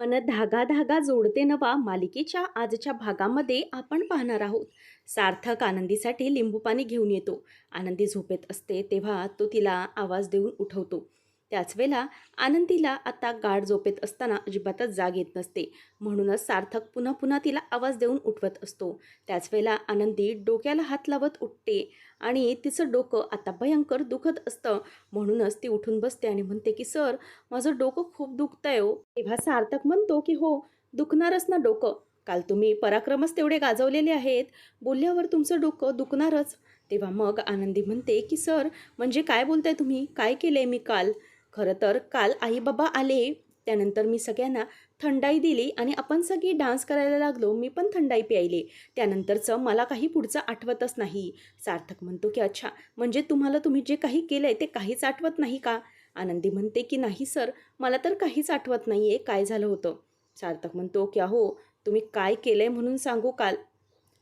पण धागा धागा जोडते नवा मालिकेच्या आजच्या भागामध्ये आपण पाहणार आहोत. सार्थक आनंदीसाठी लिंबू पाणी घेऊन येतो. आनंदी झोपेत असते तेव्हा तो तिला आवाज देऊन उठवतो. त्याच वेळेला आनंदीला आता गाढ झोपेत असताना अजिबातच जाग येत नसते. म्हणूनच सार्थक पुन्हा पुन्हा तिला आवाज देऊन उठवत असतो. त्याच वेळेला आनंदी डोक्याला हात लावत उठते आणि तिचं डोकं आता भयंकर दुखत असतं. म्हणूनच ती उठून बसते आणि म्हणते की सर माझं डोकं खूप दुखतंय हो. तेव्हा सार्थक म्हणतो की हो दुखणारच ना डोकं. काल तुम्ही पराक्रमच तेवढे गाजवलेले आहेत. बोलल्यावर तुमचं डोकं दुखणारच. तेव्हा मग आनंदी म्हणते की सर म्हणजे काय बोलताय तुम्ही? काय केलं आहे मी काल? खरं तर काल आई बाबा आले त्यानंतर मी सगळ्यांना थंडाई दिली आणि आपण सगळी डान्स करायला लागलो मी पण थंडाई प्यायले. त्यानंतरचं मला काही पुढचं आठवतच नाही. सार्थक म्हणतो की अच्छा म्हणजे तुम्हाला तुम्ही जे काही केलं आहे ते काहीच आठवत नाही का? आनंदी म्हणते की नाही सर मला तर काहीच आठवत नाही आहे काय झालं होतं? सार्थक म्हणतो की अहो तुम्ही काय केलं आहे म्हणून सांगू काल.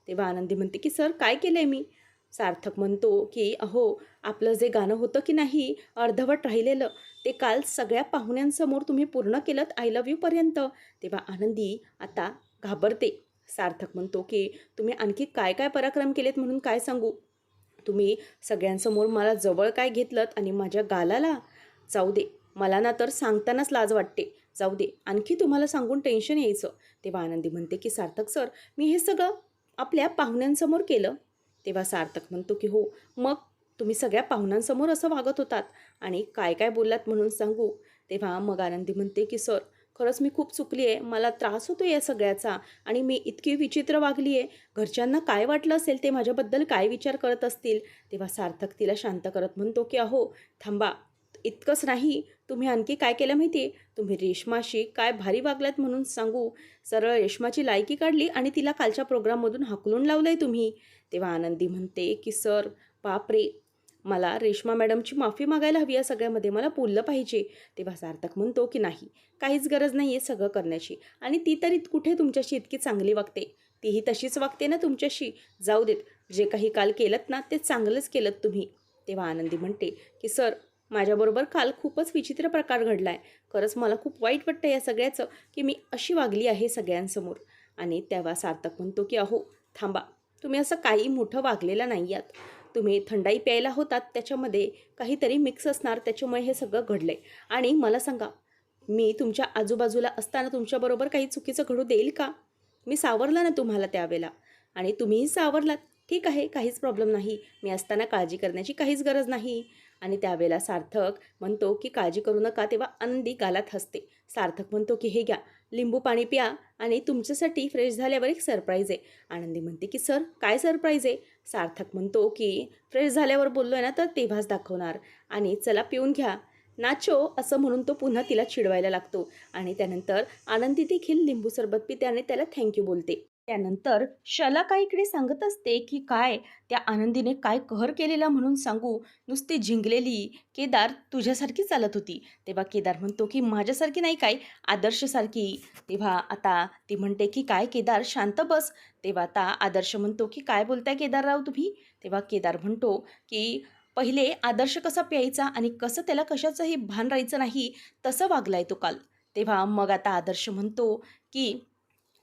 तेव्हा आनंदी म्हणते की सर काय केलं आहे मी? सार्थक म्हणतो की अहो आपलं जे गाणं होतं की नाही अर्धवट राहिलेलं. ते काल सगळ्या पाहुण्यांसमोर तुम्ही पूर्ण केलं आय लव्ह यूपर्यंत तेव्हा आनंदी आता घाबरते. सार्थक म्हणतो की तुम्ही आणखी काय काय पराक्रम केलेत म्हणून काय सांगू? तुम्ही सगळ्यांसमोर मला जवळ काय घेतलं आणि माझ्या गालाला? जाऊ दे मला ना तर सांगतानाच लाज वाटते. जाऊ दे आणखी तुम्हाला सांगून टेन्शन यायचं. तेव्हा आनंदी म्हणते की सार्थक सर मी हे सगळं आपल्या पाहुण्यांसमोर केलं. तेव्हा सार्थक म्हणतो की हो मग तुम्ही सगळ्या पाहुण्यांसमोर असं वागत होतात. आणि काय काय बोललात म्हणून सांगू? तेव्हा मग आनंदी म्हणते की सर खरंच मी खूप चुकली आहे मला त्रास होतो या सगळ्याचा. आणि मी इतकी विचित्र वागली आहे घरच्यांना काय वाटलं असेल ते माझ्याबद्दल काय विचार करत असतील? तेव्हा सार्थक तिला शांत करत म्हणतो की अहो थांबा. इतकंच नाही. तुम्ही आणखी काय केलं माहिती आहे तुम्ही रेशमाशी काय भारी वागलात म्हणून सांगू. सरळ रेशमाची लायकी काढली आणि तिला कालच्या प्रोग्राममधून हाकलून लावलं आहे तुम्ही. तेव्हा आनंदी म्हणते की सर बापरे! मला रेश्मा मॅडमची माफी मागायला हवी या सगळ्यामध्ये मला बोललं पाहिजे. तेव्हा सार्थक म्हणतो की नाही काहीच गरज नाही आहे सगळं करण्याची. आणि ती तरी कुठे तुमच्याशी इतकी चांगली वागते? तीही तशीच वागते ना तुमच्याशी? जाऊ देत जे काही काल केलं ना ते चांगलंच केलं तुम्ही. तेव्हा आनंदी म्हणते की सर माझ्याबरोबर काल खूपच विचित्र प्रकार घडला आहे खरंच मला खूप वाईट वाटतं या सगळ्याचं की मी अशी वागली आहे सगळ्यांसमोर. आणि तेव्हा सार्थक म्हणतो की अहो थांबा. तुम्ही असं काही मोठं वागलेलं नाही आहात. तुम्ही थंडाई प्यायला होतात त्याच्यामध्ये काहीतरी मिक्स असणार त्याच्यामुळे हे सगळं घडलं आहे आणि मला सांगा मी तुमच्या आजूबाजूला असताना तुमच्याबरोबर काही चुकीचं घडू देईल का? मी सावरलं ना तुम्हाला त्यावेळेला. आणि तुम्हीही सावरलात. ठीक आहे काहीच प्रॉब्लेम नाही. मी असताना काळजी करण्याची काहीच गरज नाही. आणि त्यावेळेला सार्थक म्हणतो की काळजी करू नका. तेव्हा अंदी गालात हसते. सार्थक म्हणतो की हे घ्या. लिंबू पाणी प्या आणि तुमच्यासाठी फ्रेश झाल्यावर एक सरप्राईज आहे. आनंदी म्हणते की सर काय सरप्राईज आहे? सार्थक म्हणतो की फ्रेश झाल्यावर बोललो आहे ना तर तेव्हाच दाखवणार. आणि चला पिऊन घ्या. नाचो असं म्हणून तो पुन्हा तिला चिडवायला लागतो. आणि त्यानंतर आनंदी देखील लिंबू सरबत पिते आणि त्याला थँक्यू बोलते. त्यानंतर शलाका इकडे सांगत असते की काय त्या आनंदीने काय कहर केलेला म्हणून सांगू? नुसती झिंगलेली केदार तुझ्यासारखी चालत होती. तेव्हा केदार म्हणतो की माझ्यासारखी नाही काय? आदर्शसारखी. तेव्हा आता ती म्हणते की काय केदार? शांत बस. तेव्हा आता आदर्श म्हणतो की काय बोलताय केदारराव तुम्ही? तेव्हा केदार म्हणतो की पहिले आदर्श कसा प्यायचा आणि कसं त्याला कशाचंही भान राहायचं नाही तसं वागलाय तो काल. तेव्हा मग आता आदर्श म्हणतो की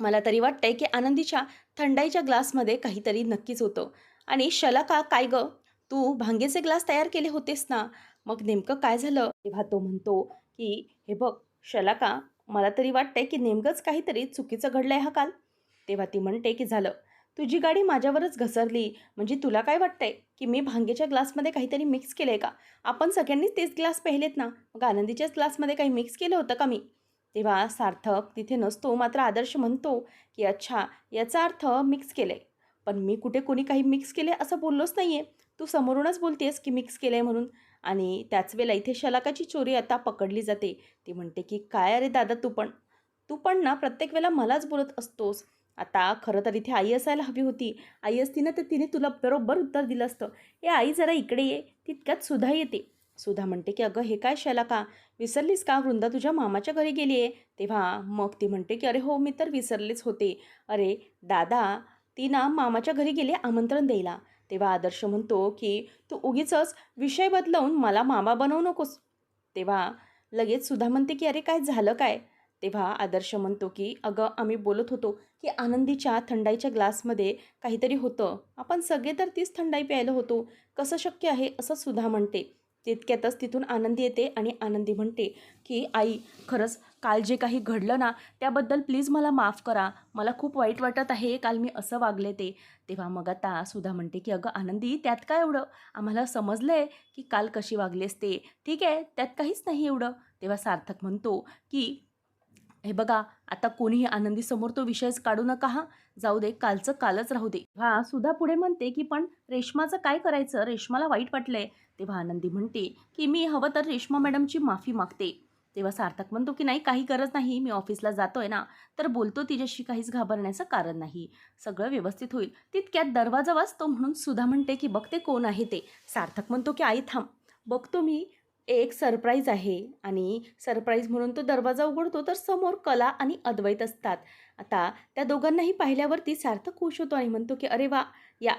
मला तरी वाटतंय की आनंदीच्या थंडाईच्या ग्लासमध्ये काहीतरी नक्कीच होतं. आणि शलाका काय गं? तू भांगेचे ग्लास तयार केले होतेस ना? मग नेमकं काय झालं? तेव्हा तो म्हणतो की हे बघ शलाका मला तरी वाटतंय की नेमकंच काहीतरी चुकीचं घडलं आहे हा काल. तेव्हा ती म्हणते की झालं. तुझी गाडी माझ्यावरच घसरली. म्हणजे तुला काय वाटतंय की मी भांगेच्या ग्लासमध्ये काहीतरी मिक्स केलं आहे का? आपण सगळ्यांनीच तेच ग्लास पाहिलेत ना? मग आनंदीच्याच ग्लासमध्ये काही मिक्स केलं होतं का मी? तेव्हा सार्थक तिथे नसतो मात्र आदर्श म्हणतो की अच्छा याचा अर्थ मिक्स केलं आहे पण मी कुठे कोणी काही मिक्स केले असं बोललोच नाही आहे तू समोरूनच बोलतेस की मिक्स केलं आहे म्हणून. आणि त्याच वेळेला इथे शलाकाची चोरी आता पकडली जाते. ती म्हणते की काय अरे दादा तू पण. तू पण ना प्रत्येक वेळेला मलाच बोलत असतोस. आता खरं तर इथे आई असायला हवी होती. आई असती ना तर तिने तुला बरोबर उत्तर दिलं असतं. ए आई जरा इकडे ये. तितक्यात सुद्धा येते. सुधा म्हणते की अगं हे काय शलाका? विसरलीस का? वृंदा तुझ्या मामाच्या घरी गेली आहे. तेव्हा मग ती म्हणते की अरे हो मी तर विसरलेच होते. अरे दादा ती ना मामाच्या घरी गेली आमंत्रण द्यायला. तेव्हा आदर्श म्हणतो की तू उगीच विषय बदलवून मला मामा बनवू नकोस. तेव्हा लगेच सुधा म्हणते की अरे काय झालं काय? तेव्हा आदर्श म्हणतो की अगं आम्ही बोलत होतो की आनंदीच्या थंडाईच्या ग्लासमध्ये काहीतरी होतं. आपण सगळे तर तीच थंडाई प्यायला होतो. कसं शक्य आहे? असं सुधा म्हणते. तितक्यातच तिथून आनंदी येते आणि आनंदी म्हणते की आई खरंच काल जे काही घडलं ना त्याबद्दल प्लीज मला माफ करा. मला खूप वाईट वाटत आहे. काल मी असं वागले ते. तेव्हा मग आता सुद्धा म्हणते की अगं आनंदी त्यात काय एवढं? आम्हाला समजलं आहे की काल कशी वागलेस ते. ठीक आहे त्यात काहीच नाही एवढं. तेव्हा सार्थक म्हणतो की हे बघा आता कोणीही आनंदीसमोर तो विषयच काढू नका हा. जाऊ दे कालचं कालच राहू दे. हा सुद्धा पुढे म्हणते की पण रेश्माचं काय करायचं? रेश्माला वाईट वाटलंय. तेव्हा आनंदी म्हणते की मी हवं तर रेश्मा मॅडमची माफी मागते. तेव्हा सार्थक म्हणतो की नाही काही गरज नाही. मी ऑफिसला जातोय ना तर बोलतो तिच्याशी काहीच घाबरण्याचं कारण नाही. सगळं व्यवस्थित होईल. तितक्यात दरवाजा वाजतो म्हणून सुद्धा म्हणते की बघते कोण आहे ते. सार्थक म्हणतो की आई थांब. बघतो मी. एक सरप्राईज आहे आणि सरप्राईज म्हणून तो दरवाजा उघडतो तर समोर कला आणि अद्वैत असतात. आता त्या दोघांनाही पाहिल्यावरती सार्थक खुश होतो आणि म्हणतो की अरे वा या.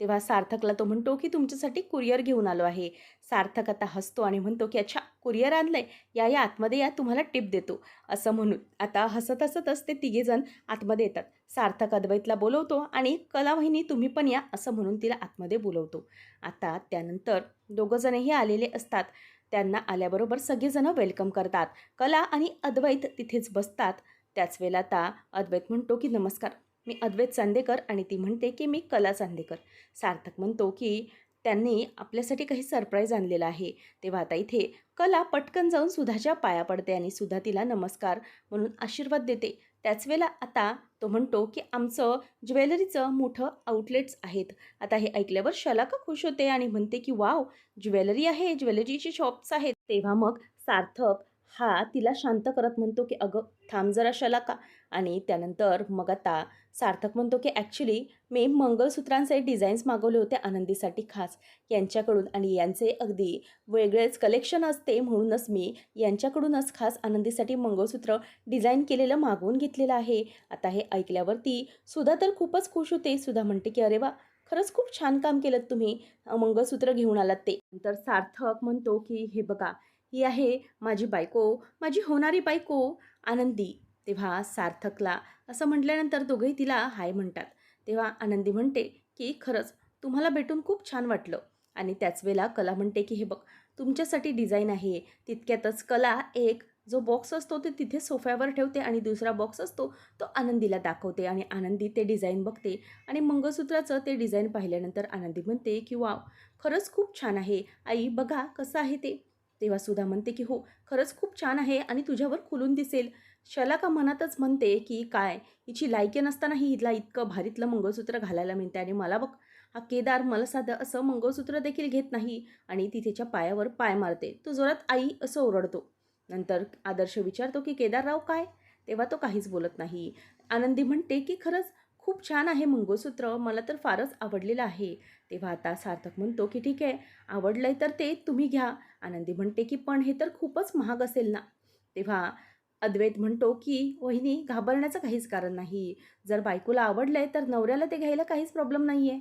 तेव्हा सार्थकला तो म्हणतो की तुमच्यासाठी कुरिअर घेऊन आलो आहे. सार्थक आता हसतो आणि म्हणतो की अच्छा कुरिअर आणलं आहे या या आतमध्ये या तुम्हाला टिप देतो. असं म्हणून आता हसत हसतच ते तिघेजण आतमध्ये येतात. सार्थक अद्वैतला बोलवतो आणि कला वहिनी तुम्ही पण या असं म्हणून तिला आतमध्ये बोलवतो. आता त्यानंतर दोघंजणही आलेले असतात. त्यांना आल्याबरोबर सगळेजणं वेलकम करतात. कला आणि अद्वैत तिथेच बसतात. त्याच वेळेला आता अद्वैत म्हणतो की नमस्कार. मी अद्वैत चांदेकर आणि ती म्हणते की मी कला चांदेकर. सार्थक म्हणतो की त्यांनी आपल्यासाठी काही सरप्राईज आणलेला आहे. तेव्हा आता इथे कला पटकन जाऊन सुधाच्या पाया पडते आणि सुधा तिला नमस्कार म्हणून आशीर्वाद देते. त्याच वेळेला आता तो म्हणतो की आमचं ज्वेलरीचं मोठं आउटलेट्स आहेत. आता हे ऐकल्यावर शलाका खुश होते आणि म्हणते की वाव ज्वेलरी आहे ज्वेलरीची शॉप्स आहेत. तेव्हा मग सार्थक हा तिला शांत करत म्हणतो की अगं थांब जरा शला का? आणि त्यानंतर मग आता सार्थक म्हणतो की ॲक्च्युली मी मंगळसूत्रांचे डिझाईन्स मागवले होते आनंदीसाठी खास. यांच्याकडून आणि यांचे अगदी वेगळेच कलेक्शन असते म्हणूनच मी यांच्याकडूनच खास आनंदीसाठी मंगळसूत्र डिझाईन केलेलं मागवून घेतलेलं आहे. आता हे ऐकल्यावरती सुधा तर खूपच खुश होते. सुधा म्हणते की अरे वा खरंच खूप छान काम केलं तुम्ही मंगळसूत्र घेऊन आलात ते. नंतर सार्थक म्हणतो की हे बघा ही आहे माझी बायको माझी होणारी बायको आनंदी. तेव्हा सार्थकला असं म्हटल्यानंतर दोघंही तिला हाय म्हणतात. तेव्हा आनंदी म्हणते की खरंच तुम्हाला भेटून खूप छान वाटलं. आणि त्याच वेळेला कला म्हणते की हे बघ तुमच्यासाठी डिझाईन आहे. तितक्यातच कला एक जो बॉक्स असतो ते तिथे सोफ्यावर ठेवते आणि दुसरा बॉक्स असतो तो आनंदीला दाखवते आणि आनंदी ते डिझाईन बघते आणि मंगळसूत्राचं ते डिझाईन पाहिल्यानंतर आनंदी म्हणते की वाव खरंच खूप छान आहे. आई बघा कसं आहे ते. तेव्हा सुधा म्हणते की हो खरंच खूप छान आहे आणि तुझ्यावर खुलून दिसेल. शलाका मनातच म्हणते की काय? हिची लायकी नसतानाही हिला इतकं भारीतलं मंगळसूत्र घालायला मिळते आणि मला बघ हा केदार मला साधं असं मंगळसूत्र देखील घेत नाही आणि ती तिच्या पायावर पाय मारते. तो जोरात आई असं ओरडतो. नंतर आदर्श विचारतो की केदारराव काय? तेव्हा तो काहीच बोलत नाही. आनंदी म्हणते की खरंच खूप छान आहे मंगळसूत्र मला तर फारच आवडलेलं आहे. तेव्हा आता सार्थक म्हणतो की ठीक आहे आवडलं आहे तर ते तुम्ही घ्या. आनंदी म्हणते की पण हे तर खूपच महाग असेल ना. तेव्हा अद्वैत म्हणतो की वहिनी घाबरण्याचं काहीच कारण नाही. जर बायकोला आवडलं आहे तर नवऱ्याला ते घ्यायला काहीच प्रॉब्लेम नाही आहे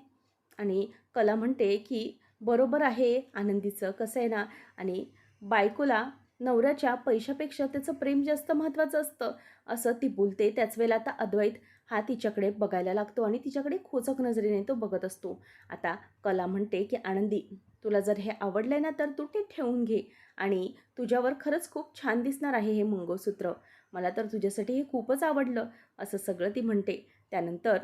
आणि कला म्हणते की बरोबर आहे आनंदीचं कसं आहे ना? आणि बायकोला नवऱ्याच्या पैशापेक्षा त्याचं प्रेम जास्त महत्त्वाचं असतं. असं ती बोलते त्याच वेळेला आता अद्वैत. हा तिच्याकडे बघायला लागतो आणि तिच्याकडे खोचक नजरेने तो बघत असतो. आता कला म्हणते की आनंदी तुला जर हे आवडलं ना तर तू ते ठेवून घे आणि तुझ्यावर खरंच खूप छान दिसणार आहे हे मंगळसूत्र. मला तर तुझ्यासाठी हे खूपच आवडलं असं सगळं ती म्हणते. त्यानंतर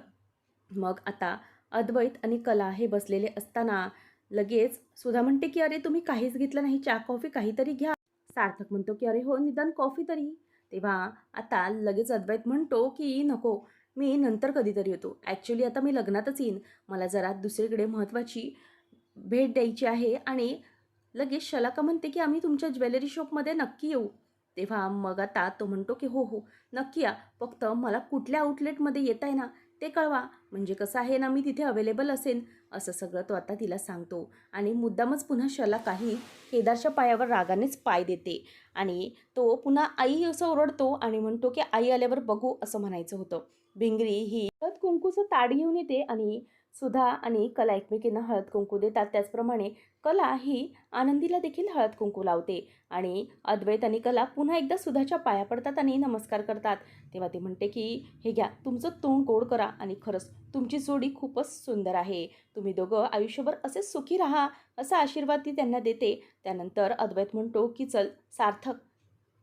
मग आता अद्वैत आणि कला हे बसलेले असताना लगेच सुधा म्हणते की अरे तुम्ही काहीच घेतलं नाही चहा कॉफी काहीतरी घ्या. सार्थक म्हणतो की अरे हो निदान कॉफी तरी. तेव्हा आता लगेच अद्वैत म्हणतो की नको मी नंतर कधीतरी येतो. ॲक्च्युली आता मी लग्नातच येईन. मला जरा दुसरीकडे महत्त्वाची भेट द्यायची आहे आणि लगेच शलाका म्हणते की आम्ही तुमच्या ज्वेलरी शॉपमध्ये नक्की येऊ. तेव्हा मग आता तो म्हणतो की हो हो नक्की या. फक्त मला कुठल्या आउटलेटमध्ये येत आहे ना ते कळवा. म्हणजे कसं आहे ना मी तिथे अवेलेबल असेन असं सगळं तो आता तिला सांगतो. आणि मुद्दामच पुन्हा शला काही केदारच्या पायावर रागानेच पाय देते. आणि तो पुन्हा आई असं ओरडतो आणि म्हणतो की आई आल्यावर बघू असं म्हणायचं होतं. भिंगरी ही परत कुंकूचं ताड घेऊन येते आणि सुधा आणि कला एकमेकींना हळद कुंकू देतात. त्याचप्रमाणे कला ही आनंदीला देखील हळद कुंकू लावते आणि अद्वैत आणि कला पुन्हा एकदा सुधाच्या पाया पडतात आणि नमस्कार करतात. तेव्हा ती म्हणते की हे घ्या तुमचं तोंड गोड करा आणि खरंच तुमची जोडी खूपच सुंदर आहे. तुम्ही दोघं आयुष्यभर असेच सुखी राहा असा आशीर्वाद ती त्यांना देते त्यानंतर अद्वैत म्हणतो की चल सार्थक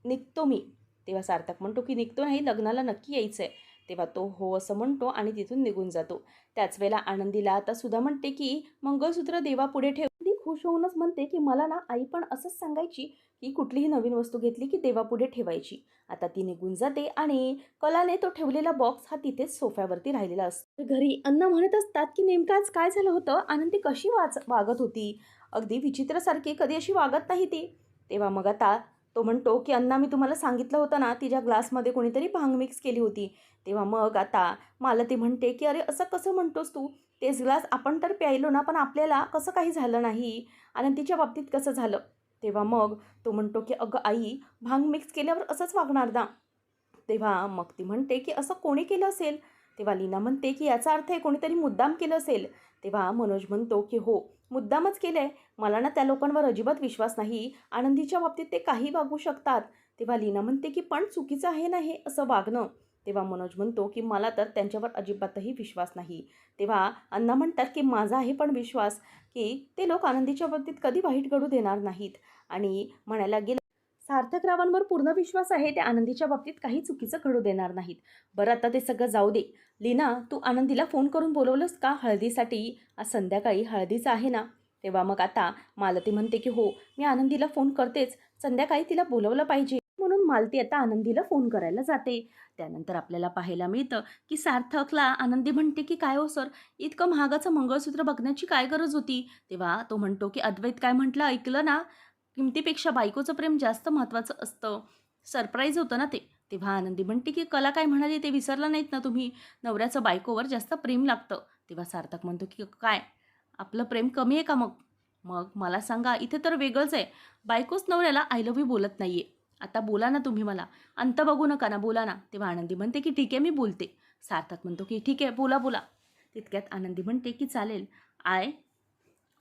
निघतो मी. तेव्हा सार्थक म्हणतो की निघतो नाही लग्नाला नक्की यायचं आहे तेव्हा तो हो असं म्हणतो आणि तिथून निघून जातो. त्याच वेळेला आनंदीला आता सुद्धा म्हणते की मंगळसूत्र देवापुढे ठेव. ती खुश होऊनच म्हणते की मला ना आई पण असंच सांगायची की कुठलीही नवीन वस्तू घेतली की देवापुढे ठेवायची. आता ती निघून जाते आणि कलाने तो ठेवलेला बॉक्स हा तिथेच सोफ्यावरती राहिलेला असतो. घरी अन्न म्हणत असतात की नेमकं आज काय झालं होतं? आनंदी कशी वाच वागत होती? अगदी विचित्रसारखी कधी अशी वागत नाही ती. तेव्हा मग आता तो म्हणतो की अण्णा मी तुम्हाला सांगितलं होतं ना तिच्या ग्लासमध्ये कोणीतरी भांग मिक्स केली होती. तेव्हा मग आता मला ती म्हणते की अरे असं कसं म्हणतोस तू? तेच ग्लास आपण तर प्यायलो ना पण आपल्याला कसं काही झालं नाही? आणि तिच्या बाबतीत कसं झालं? तेव्हा मग तो म्हणतो की अगं आई भांग मिक्स केल्यावर असंच वागणार ना. तेव्हा मग ती म्हणते की असं कोणी केलं असेल? तेव्हा लीना म्हणते की याचा अर्थ आहे कोणीतरी मुद्दाम केलं असेल. तेव्हा मनोज म्हणतो की हो. मुद्दामच केलं आहे मला ना त्या लोकांवर अजिबात विश्वास नाही. आनंदीच्या बाबतीत ते काही वागू शकतात. तेव्हा लीना म्हणते की पण चुकीचं आहे ना हे? असं वागणं. तेव्हा मनोज म्हणतो की मला तर त्यांच्यावर अजिबातही विश्वास नाही. तेव्हा अण्णा म्हणतात की माझा आहे पण विश्वास. की ते लोक आनंदीच्या बाबतीत कधी वाईट घडू देणार नाहीत. आणि म्हणायला गेलं सार्थकरावांवर पूर्ण विश्वास आहे ते आनंदीच्या बाबतीत काही चुकीचं घडू देणार नाहीत. बरं आता ते सगळं जाऊ दे. लीना तू आनंदीला फोन करून बोलवलंस का हळदीसाठी? आज संध्याकाळी हळदीचं आहे ना? तेव्हा मग आता मालती म्हणते की हो मी आनंदीला फोन करतेच. संध्याकाळी तिला बोलवलं पाहिजे. म्हणून मालती आता आनंदीला फोन करायला जाते. त्यानंतर आपल्याला पाहायला मिळतं की सार्थकला आनंदी म्हणते की काय हो सर? इतकं महागाचं मंगळसूत्र बघण्याची काय गरज होती? तेव्हा तो म्हणतो की अद्वैत काय म्हटलं? ऐकलं ना? किमतीपेक्षा बायकोचं प्रेम जास्त महत्त्वाचं असतं. सरप्राईज होतं ना ते. तेव्हा आनंदी म्हणते की कला काय म्हणाली ते विसरलं नाहीत ना तुम्ही? नवऱ्याचं बायकोवर जास्त प्रेम लागतं. तेव्हा सार्थक म्हणतो की काय? आपलं प्रेम कमी आहे का मग? मग मला सांगा इथे तर वेगळंच आहे. बायकोच नवऱ्याला आय लव्ह यू बोलत नाही आहे आता बोला ना तुम्ही मला. अंत बघू नका ना बोला ना. तेव्हा आनंदी म्हणते की ठीक आहे मी बोलते. सार्थक म्हणतो की ठीक आहे बोला बोला. तितक्यात आनंदी म्हणते की चालेल. आय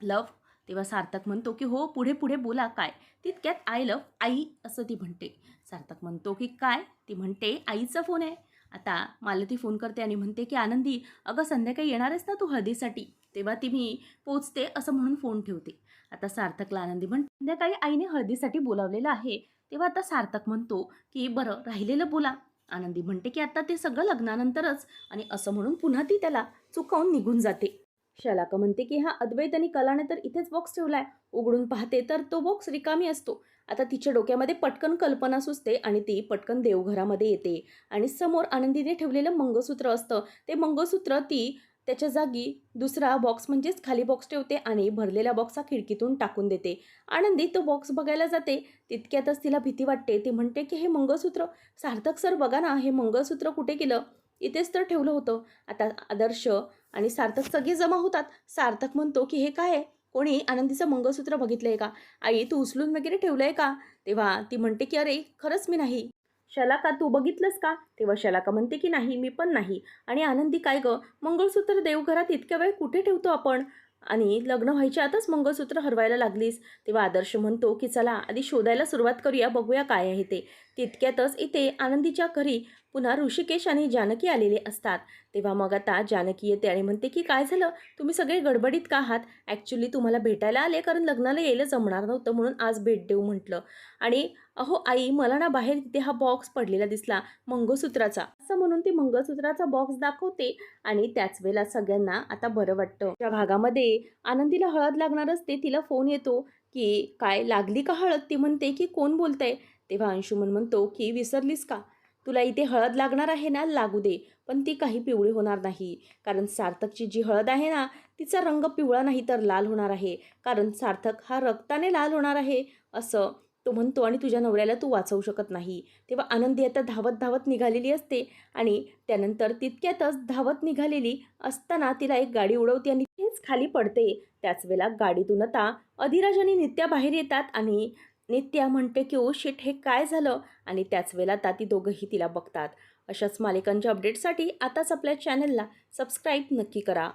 लव तेव्हा सार्थक म्हणतो की हो पुढे पुढे बोला काय? तितक्यात आय लव आई असं ती म्हणते. सार्थक म्हणतो की काय? ती म्हणते आईचा फोन आहे. आता मला ती फोन करते आणि म्हणते की आनंदी अगं संध्याकाळी येणार आहेस ना तू हळदीसाठी? तेव्हा ती मी पोचते असं म्हणून फोन ठेवते. आता सार्थकला आनंदी म्हणते संध्याकाळी आईने हळदीसाठी बोलावलेलं आहे. तेव्हा आता सार्थक म्हणतो की बरं राहिलेलं बोला. आनंदी म्हणते की आता ते सगळं लग्नानंतरच. आणि असं म्हणून पुन्हा ती त्याला चुकवून निघून जाते. शलाका म्हणते की हा अद्वैत आणि कलाने तर इथेच बॉक्स ठेवलाय. उघडून पाहते तर तो बॉक्स रिकामी असतो. आता तिच्या डोक्यामध्ये पटकन कल्पना सुचते आणि ती पटकन देवघरामध्ये येते. आणि समोर आनंदीने ठेवलेलं मंगळसूत्र असतं. ते मंगळसूत्र ती त्याच्या जागी दुसरा बॉक्स म्हणजेच खाली बॉक्स ठेवते आणि भरलेला बॉक्स हा खिडकीतून टाकून देते. आनंदी तो बॉक्स बघायला जाते. तितक्यातच तिला भीती वाटते. ती म्हणते की हे मंगळसूत्र सार्थक सर बघा ना. हे मंगळसूत्र कुठे केलं इथेच तर ठेवलं होतं. आता आदर्श आणि सार्थक सगळे जमा होतात. सार्थक म्हणतो की हे काय आहे? कोणी आनंदीचं मंगळसूत्र बघितलं आहे का? आई तू उचलून वगैरे ठेवलं आहे का? तेव्हा ती म्हणते की अरे खरंच मी नाही. शलाका तू बघितलंस का? तेव्हा शलाका म्हणते की नाही मी पण नाही. आणि आनंदी काय गं? मंगळसूत्र देवघरात इतक्या वेळ कुठे ठेवतो आपण? आणि लग्न व्हायच्या आताच मंगळसूत्र हरवायला लागलीस. तेव्हा आदर्श म्हणतो की चला आधी शोधायला सुरुवात करूया बघूया काय आहे ते. तितक्यातच इथे आनंदीच्या घरी पुन्हा ऋषिकेश आणि जानकी आलेले असतात. तेव्हा मग आता जानकी येते आणि म्हणते की काय झालं? तुम्ही सगळे गडबडीत का आहात? ॲक्च्युली तुम्हाला भेटायला आले कारण लग्नाला यायला जमणार नव्हतं म्हणून आज भेट देऊ म्हटलं. आणि अहो आई मला ना बाहेर तिथे हा बॉक्स पडलेला दिसला मंगळसूत्राचा. असं म्हणून ती मंगळसूत्राचा बॉक्स दाखवते आणि त्याच वेळेला सगळ्यांना आता बरं वाटतं. त्या भागामध्ये आनंदीला हळद लागणार असते तिला फोन येतो की काय लागली का हळद? ती म्हणते की कोण बोलतंय? तेव्हा अंशुमन म्हणतो की विसरलीस का? तुला इथे हळद लागणार आहे ना लागू दे. पण ती काही पिवळी होणार नाही. कारण सार्थकची जी हळद आहे ना तिचा रंग पिवळा नाही तर लाल होणार आहे. कारण सार्थक हा रक्ताने लाल होणार आहे असं तो म्हणतो आणि तुझ्या नवऱ्याला तू वाचवू शकत नाही. तेव्हा आनंदी आता धावत धावत निघालेली असते आणि त्यानंतर तितक्यातच धावत निघालेली असताना तिला एक गाडी उडवते आणि तेच खाली पडते. त्याच वेळेला गाडीतून आता अधिराज आणि नित्या बाहेर येतात आणि नित्या म्हणते की ओ शिट हे काय झालं? आणि त्याच वेळेला आता ती दोघंही तिला बघतात. अशाच मालिकांच्या अपडेटसाठी आताच आपल्या चॅनलला सबस्क्राईब नक्की करा.